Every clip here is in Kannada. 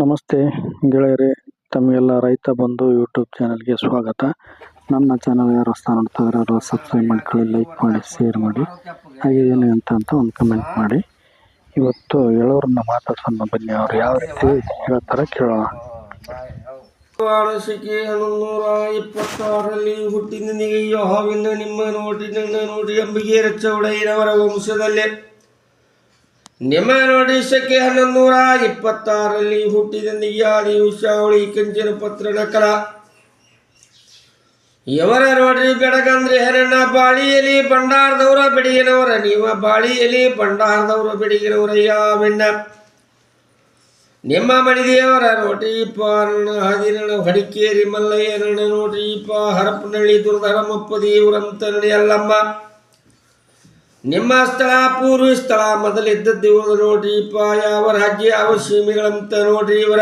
ನಮಸ್ತೆ ಗೆಳೆಯರೇ ತಮಗೆಲ್ಲ ರೈತ ಬಂದು ಯೂಟ್ಯೂಬ್ ಚಾನಲ್ಗೆ ಸ್ವಾಗತ. ನನ್ನ ಚಾನಲ್ ಯಾರು ಹೊಸ ನೋಡ್ತಾ ಸಬ್ಸ್ಕ್ರೈಬ್ ಮಾಡ್ಕೊಳ್ಳಿ ಲೈಕ್ ಮಾಡಿ ಶೇರ್ ಮಾಡಿ. ಹಾಗೆ ಏನು ಅಂತ ಅಂತ ಒಂದು ಕಮೆಂಟ್ ಮಾಡಿ. ಇವತ್ತು ಹೇಳೋರನ್ನ ಮಾತಾಡ್ಸೋಣ ಬನ್ನಿ ಅವ್ರು ಯಾವ ರೀತಿ ಹೇಳ್ತಾರೆ ಕೇಳೋಣ. ವಾರ್ಷಿಕೆ ಹನ್ನೊಂದೂರ ಇಪ್ಪತ್ತಾರರಲ್ಲಿ ಹುಟ್ಟಿದ ನಿಮ್ಮ ನೋಡಿ ನೋಡಿ ಅಂಬಿಗೆ ರಚ್ಚೌಡಯ್ಯನವರ ವಂಶದಲ್ಲೇ. ನಿಮ್ಮ ನೋಡಿ ಹನ್ನೊಂದು ನೂರ ಇಪ್ಪತ್ತಾರರಲ್ಲಿ ಹುಟ್ಟಿದ ನಿಯಾದಿ ಉಷಾವಳಿ ಕಂಚಿನ ಪತ್ರ ನಕಲ. ಇವರ ನೋಡ್ರಿ ಬೆಡಗಂದ್ರೆ ಹೆರಣ್ಣ ಬಾಳಿಯಲಿ ಬಂಡಾರದವರ ಬೆಡಿಗಿನವರ, ನೀವ ಬಾಳಿಯಲಿ ಬಂಡಾರದವರ ಬೆಡಿಗಿನವರಯ್ಯ ಬೆಣ್ಣ. ನಿಮ್ಮ ಮಣಿದೇವರ ನೋಟಿಪ ನನ್ನ ಹದಿರಣ ಹಡಿಕೇರಿ ಪಾ ನೋಟಿಪ ಹರಪನಹಳ್ಳಿ ದುರ್ಧರಮಪ್ಪ ದೇವರಂತ ನಡೆಯಲ್ಲಮ್ಮ. ನಿಮ್ಮ ಸ್ಥಳ, ಪೂರ್ವ ಸ್ಥಳ, ಮೊದಲಿದ್ದದ್ದು ಇವರು ನೋಡ್ರಿಪ ಯಾವ ರಾಜ್ಯ, ಯಾವ ಸೀಮೆಗಳಂತ ನೋಡ್ರಿ ಇವರ.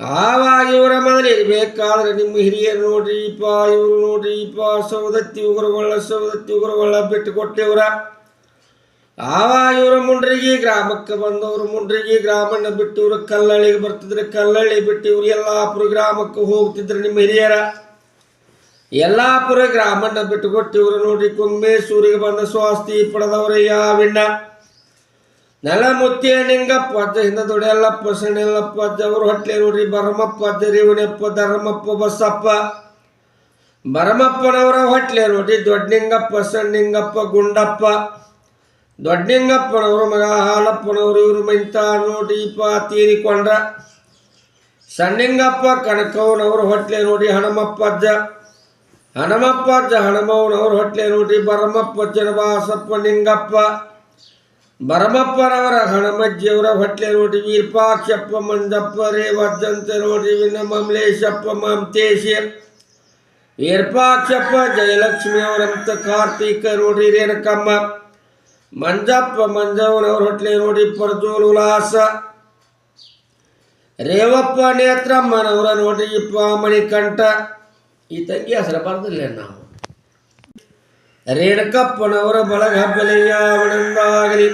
ಆವಾಗ ಇವರ ಮೊದಲಿರ್ಬೇಕಾದ್ರೆ ನಿಮ್ಮ ಹಿರಿಯರು ನೋಡ್ರಿಪ ಇವರು ಪಾ ಸೌದತ್ತಿ ಉಗ್ರಗೊಳ್ಳ ಸೌದತ್ತಿ ಉಗ್ರಗೊಳ್ಳ ಬಿಟ್ಟು ಕೊಟ್ಟಿವರ. ಆವಾಗ ಇವರ ಮುಂಡ್ರಿಗಿ ಗ್ರಾಮಕ್ಕೆ ಬಂದವರು ಮುಂಡ್ರಿಗಿ ಗ್ರಾಮನ ಬಿಟ್ಟು ಇವರು ಕಲ್ಲಳ್ಳಿಗೆ ಬರ್ತಿದ್ರೆ, ಕಲ್ಲಳ್ಳಿ ಬಿಟ್ಟು ಇವರು ಎಲ್ಲಾಪುರ ಗ್ರಾಮಕ್ಕೆ ಹೋಗ್ತಿದ್ರು ನಿಮ್ಮ ಹಿರಿಯರ. ಯಲ್ಲಾಪುರ ಬಿಟ್ಟು ಕೊಟ್ಟು ಇವರು ನೋಡಿ ಕುಂಬೇಸೂರಿಗೆ ಬಂದ ಸ್ವಾಸ್ತಿ ಪಡೆದವರು ಯಾವಿಣ್ಣ? ನಲಮುತ್ತಿಯ ನಿಂಗಪ್ಪ ಅಜ್ಜ ಹಿಂದ ದೊಡೆಯಲ್ಲಪ್ಪ ಸಣ್ಣಪ್ಪ ಅಜ್ಜ ಅವರು ಹೊಟ್ಟೆ ನೋಡ್ರಿ ಬರಮಪ್ಪ, ಅಜ್ಜ ರೇವಣಪ್ಪ, ಧರ್ಮಪ್ಪ, ಬಸಪ್ಪ. ಬರಮಪ್ಪನವರ ಹೊಟ್ಲೆ ನೋಡ್ರಿ ದೊಡ್ಡನಿಂಗಪ್ಪ ಸಣ್ಣಿಂಗಪ್ಪ ಗುಂಡಪ್ಪ. ದೊಡ್ಡನಿಂಗಪ್ಪನವರು ಮಗ ಹಾಲಪ್ಪನವರು ಇವರು ಮೈಂತ ನೋಡಿ ಪಾ ತೀರಿಕೊಂಡ್ರ. ಸಣ್ಣಿಂಗಪ್ಪ ಕನಕವನವರು ಹೊಟ್ಲೆ ನೋಡಿ, ಹಣಮಪ್ಪ, ಅಜ್ಜ. ಹಣಮಪ್ಪ ಅಜ್ಜ ಹಣಮವನವರು ಹೊಟ್ಲೆ ನೋಡಿ ಬರಮಪ್ಪ ಜನವಾಸಪ್ಪ ನಿಂಗಪ್ಪ. ಬರಮಪ್ಪನವರ ಹಣಮಜ್ಜಿಯವರ ಹೊಟ್ಟೆ ನೋಡಿ ವೀರ್ಪಾಕ್ಷಪ್ಪ ಮಂಜಪ್ಪ ವರ್ಜಂತೆ ನೋಡಿ ವಿನ ಮಮಲೇಶಪ್ಪ ಮಮತೇಶ ವೀರ್ಪಾಕ್ಷಪ್ಪ, ಜಯಲಕ್ಷ್ಮಿ ಅವರಂತ ಕಾರ್ತೀಕ ನೋಡಿ ರೇಣಕಮ್ಮ. ಮಂಜಪ್ಪ ಮಂಜವನವ್ರ ಹೊಟ್ಟೆ ನೋಡಿ ಪ್ರಜೋಲ್ ಉಲ್ಲಾಸ. ರೇವಪ್ಪ, ನೇತ್ರಮ್ಮನವರ ನೋಡಿ ಇಪ್ಪ, ಮಣಿಕಂಠ. ಈ ತಂಗಿ ಹೆಸರು ಬರ್ದಿಲ್ಲ ನಾವು. ರೇಣಕಪ್ಪನವರ ಬಳಗ ಹಬ್ಬಲೆಯಾವಣಂದಾಗಲಿ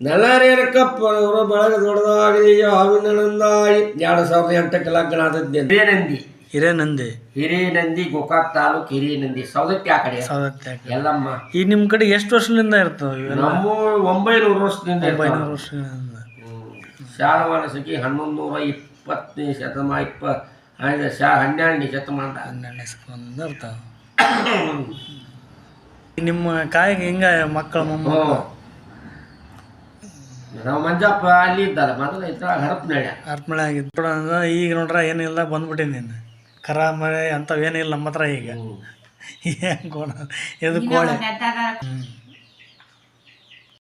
ನಳ ರೇಣಕಪ್ಪನವರ ಬಳಗ ದೊಡ್ಡದಾಗಲಿ ಯಾವಿನಂದಾಗಿ ಎರಡು ಸಾವಿರದ ಎಂಟಕ್ಕೆ ಲಗ್ನ ಆದದ್ದೆ ಹಿರೇನಂದಿ. ಹಿರೇನಂದಿ. ಹಿರೇನಂದಿ ಗೋಕಾಕ್ ತಾಲೂಕ್ ಹಿರೇನಂದಿ ಸೌದತ್ತಿ ಆ ಕಡೆ. ಎಲ್ಲಮ್ಮ. ಈ ನಿಮ್ಮ ಕಡೆ ಎಷ್ಟು ವರ್ಷದಿಂದ ಇರ್ತವೆ ನಮ್ಮ ಒಂಬೈನೂರು ವರ್ಷದಿಂದ. ಒಂಬೈನೂರು ವರ್ಷದಿಂದ. ಶಾಲವಾನ ಸಖಿ ಹನ್ನೊಂದು ನೂರ ಇಪ್ಪತ್ತನೇ ಶತಮಾನ ಇಪ್ಪ ಆಯ್ದ ಶಾ ಹನ್ನೆರಡನೇ ಶತಮಾನ ಹನ್ನೆರಡನೇ ಸ್ಕಂದ ಇರ್ತಾವೆ ನಿಮ್ಮ ಕಾಯಿಗೆ ಹಿಂಗ ಮಕ್ಕಳ ಮೊಮ್ಮ ನಾವು ಮಂಜಪ್ಪ ಅಲ್ಲಿ ಇದ್ದಲ್ಲ ಮೊದಲು ಇತ್ತ ಹರಪನಳ್ಳಿ ಅರ್ಪಣೆ ಆಗಿತ್ತು ಈಗ ನೋಡ್ರ ಏನಿಲ್ಲ ಬಂದ್ಬಿಟ್ಟಿನಿ ನೀನು ಕರ ಮಳೆ ಅಂಥವು ಏನಿಲ್ಲ ನಮ್ಮ ಹತ್ರ ಈಗ. ಏನು ಕೋಣ ಇದು ಕೋಳಿ.